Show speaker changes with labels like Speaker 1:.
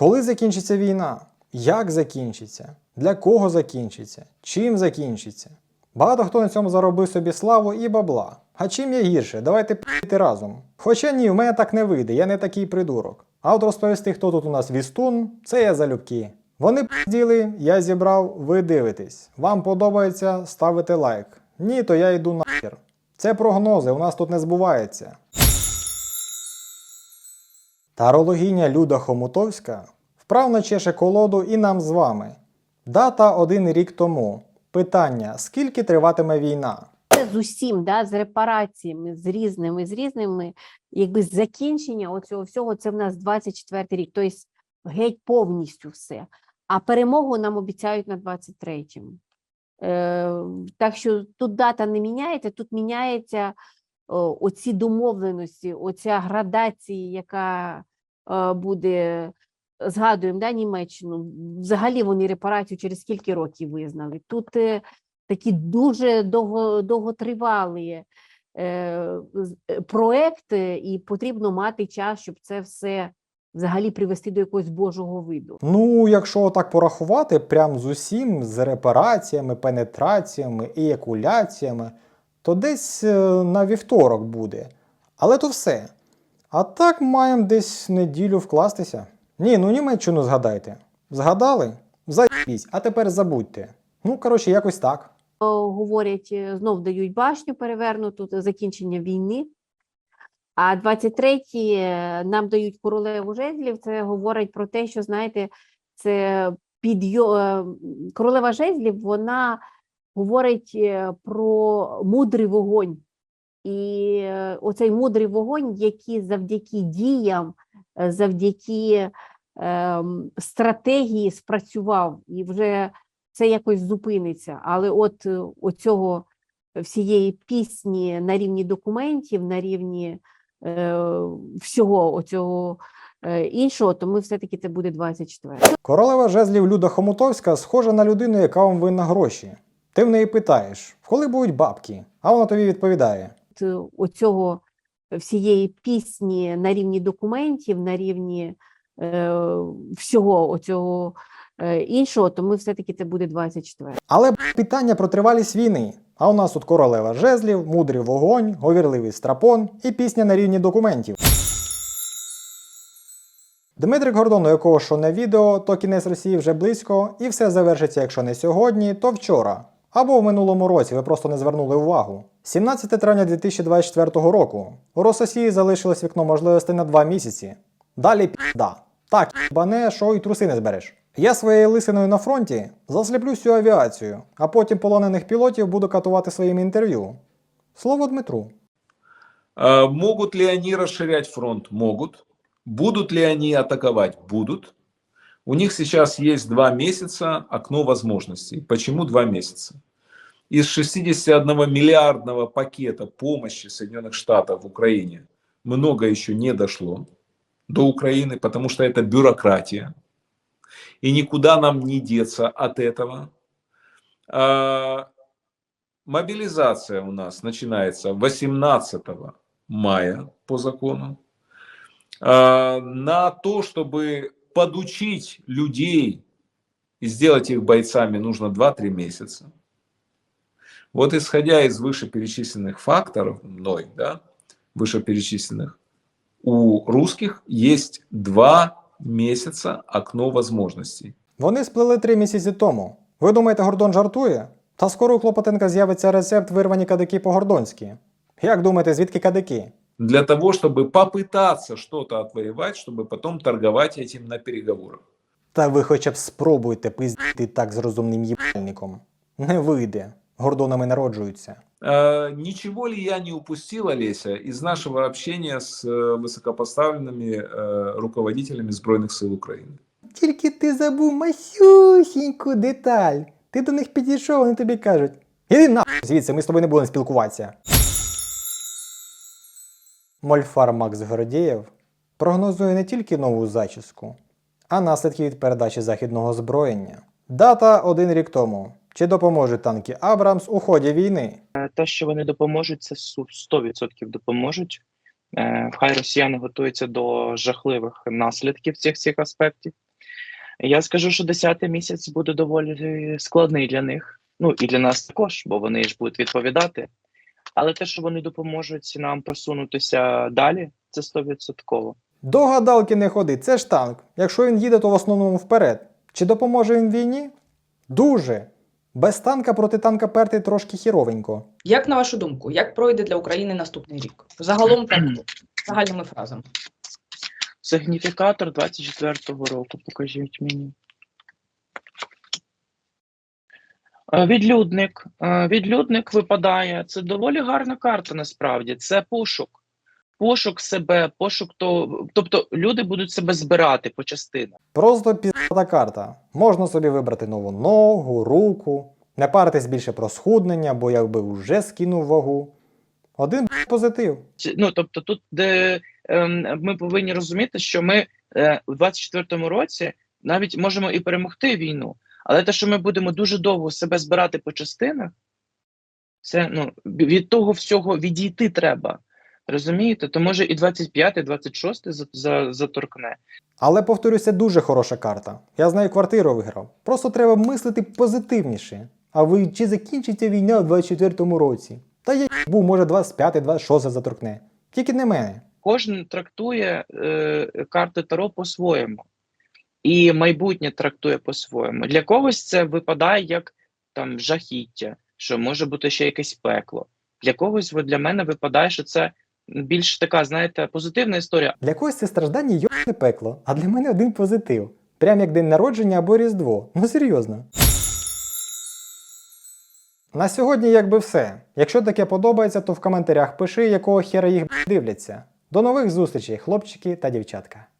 Speaker 1: Коли закінчиться війна? Як закінчиться? Для кого закінчиться? Чим закінчиться? Багато хто на цьому заробив собі славу і бабла. А чим є гірше? Давайте пити разом. Хоча ні, в мене так не вийде, я не такий придурок. А от розповісти, хто тут у нас вістун, це я залюбки. Вони пізділи, я зібрав, ви дивитесь. Вам подобається, ставите лайк. Ні, то я йду нахер. Це прогнози, у нас тут не збувається. Тарологиня Люда Хомутовська вправно чеше колоду і нам з вами. Дата один рік тому. Питання: скільки триватиме війна?
Speaker 2: З усім, да, з репараціями, з різними, з різними, якби закінчення оцього всього, це в нас 24 рік, тобто геть повністю все. А перемогу нам обіцяють на 23-му. Е, так що тут дата не міняється, тут міняється оці домовленості, оця градація, яка буде, згадуємо, да, Німеччину, взагалі вони репарацію через скільки років визнали. Тут е, такі дуже довго, довготривалі е, е, проекти, і потрібно мати час, щоб це все взагалі привести до якогось божого виду.
Speaker 1: Ну, якщо так порахувати, прям з усім, з репараціями, пенетраціями, еякуляціями, то десь е, на вівторок буде. Але то все. А так маємо десь неділю вкластися. Ні, ну Німеччину згадайте. Згадали? Заїбісь, а тепер забудьте. Ну, коротше, якось так.
Speaker 2: Говорять, е, знов дають башню перевернуту, закінчення війни. А 23-й е, нам дають королеву жезлів. Це говорить про те, що знаєте, це підйо... е, королева жезлів, вона говорить про мудрий вогонь. І е, оцей мудрий вогонь, який завдяки діям, е, завдяки ем, стратегії спрацював, і вже це якось зупиниться. Але от е, оцього всієї пісні на рівні документів, на рівні е, всього оцього е, іншого, то ми все-таки це буде 24.
Speaker 1: Королева жезлів Люда Хомутовська схожа на людину, яка вам винна гроші. Ти в неї питаєш, коли будуть бабки? А вона тобі відповідає:
Speaker 2: Е, оцього всієї пісні на рівні документів, на рівні е, всього оцього е, іншого, то ми все-таки це буде 24.
Speaker 1: Але питання про тривалість війни. А у нас тут королева жезлів, мудрий вогонь, говірливий страпон і пісня на рівні документів. Дмитрик Гордон, у якого що не відео, то кінець Росії вже близько, і все завершиться, якщо не сьогодні, то вчора. Або в минулому році ви просто не звернули увагу. 17 травня 2024 року у Рососії залишилось вікно можливостей на 2 місяці. Далі пізда. Так, бане, що і труси не збереш. Я своєю лисиною на фронті засліплю всю авіацію, а потім полонених пілотів буду катувати своїм інтерв'ю. Слово Дмитру.
Speaker 3: А, Могут ли они расширять фронт? Могут. Будут ли они атаковать? Будут. У них сейчас есть два месяца окно возможностей. Почему два месяца? Из 61 миллиардного пакета помощи Соединенных Штатов в Украине много еще не дошло до Украины, потому что это бюрократия. И никуда нам не деться от этого. А, Мобилизация у нас начинается 18 мая по закону. А, На то, чтобы подучить людей и сделать их бойцами, нужно 2-3 месяца. Вот исходя из вышеперечисленных факторов мной, да, вышеперечисленных, у русских есть два месяца окно возможностей.
Speaker 1: Вони сплели три місяці тому. Ви думаєте, Гордон жартує? Та скоро у Клопотенка з'явиться рецепт вирвані кадики по-гордонськи. Як думаєте, звідки кадики?
Speaker 3: Для того, чтобы попытаться что-то отвоевать, чтобы потом торговать этим на переговорах.
Speaker 1: Та ви хоча б спробуйте пиздити так з розумним їбальником. Не вийде. Гордонами народжуються.
Speaker 3: А, Ничего ли я не упустил, Олеся, из нашего общения с э, высокопоставленными э, руководителями Збройних сил України?
Speaker 1: Тільки ти забув масюсіньку деталь. Ти до них підійшов, вони тобі кажуть: Іди нахуй звідси, ми з тобою не будемо спілкуватися. Мольфар Макс Гордєєв прогнозує не тільки нову зачіску, а наслідки від передачі західного озброєння. Дата один рік тому. Чи допоможуть танки Абрамс у ході війни?
Speaker 4: Те, що вони допоможуть, це 100% допоможуть. Е, Хай росіяни готуються до жахливих наслідків цих цих аспектів. Я скажу, що 10 місяць буде доволі складний для них. Ну і для нас також, бо вони ж будуть відповідати. Але те, що вони допоможуть нам просунутися далі, це 100%.
Speaker 1: До гадалки не ходи, це ж танк. Якщо він їде, то в основному вперед. Чи допоможе він війні? Дуже. Без танка проти танка перти трошки хіровенько.
Speaker 5: Як на вашу думку, як пройде для України наступний рік? Загалом так, загальними фразами.
Speaker 4: Сигніфікатор 24-го року, покажіть мені. Е, Відлюдник. Е, Відлюдник випадає. Це доволі гарна карта насправді. Це пошук. Пошук себе, пошук то. Тобто люди будуть себе збирати по частинах.
Speaker 1: Просто пізда карта. Можна собі вибрати нову ногу, руку, не паритись більше про схуднення, бо якби вже скинув вагу. Один позитив.
Speaker 4: Ну, тобто, тут, де ем, ми повинні розуміти, що ми е, у 24-му році навіть можемо і перемогти війну, але те, що ми будемо дуже довго себе збирати по частинах, це ну, від того всього відійти треба. Розумієте? То може і 25, і 26 за, за, заторкне.
Speaker 1: Але повторюся, дуже хороша карта. Я з нею квартиру виграв. Просто треба мислити позитивніше. А ви чи закінчиться війна у 24-му році? Та я був, може, 25-26 заторкне. Тільки не мене.
Speaker 4: Кожен трактує е, карти Таро по-своєму, і майбутнє трактує по-своєму. Для когось це випадає як там жахіття, що може бути ще якесь пекло. Для когось для мене випадає, що це більш така, знаєте, позитивна історія.
Speaker 1: Для когось це страждання йобне пекло, а для мене один позитив. Прям як день народження або Різдво. Ну серйозно. На сьогодні якби все. Якщо таке подобається, то в коментарях пиши, якого хера їх дивляться. До нових зустрічей, хлопчики та дівчатка.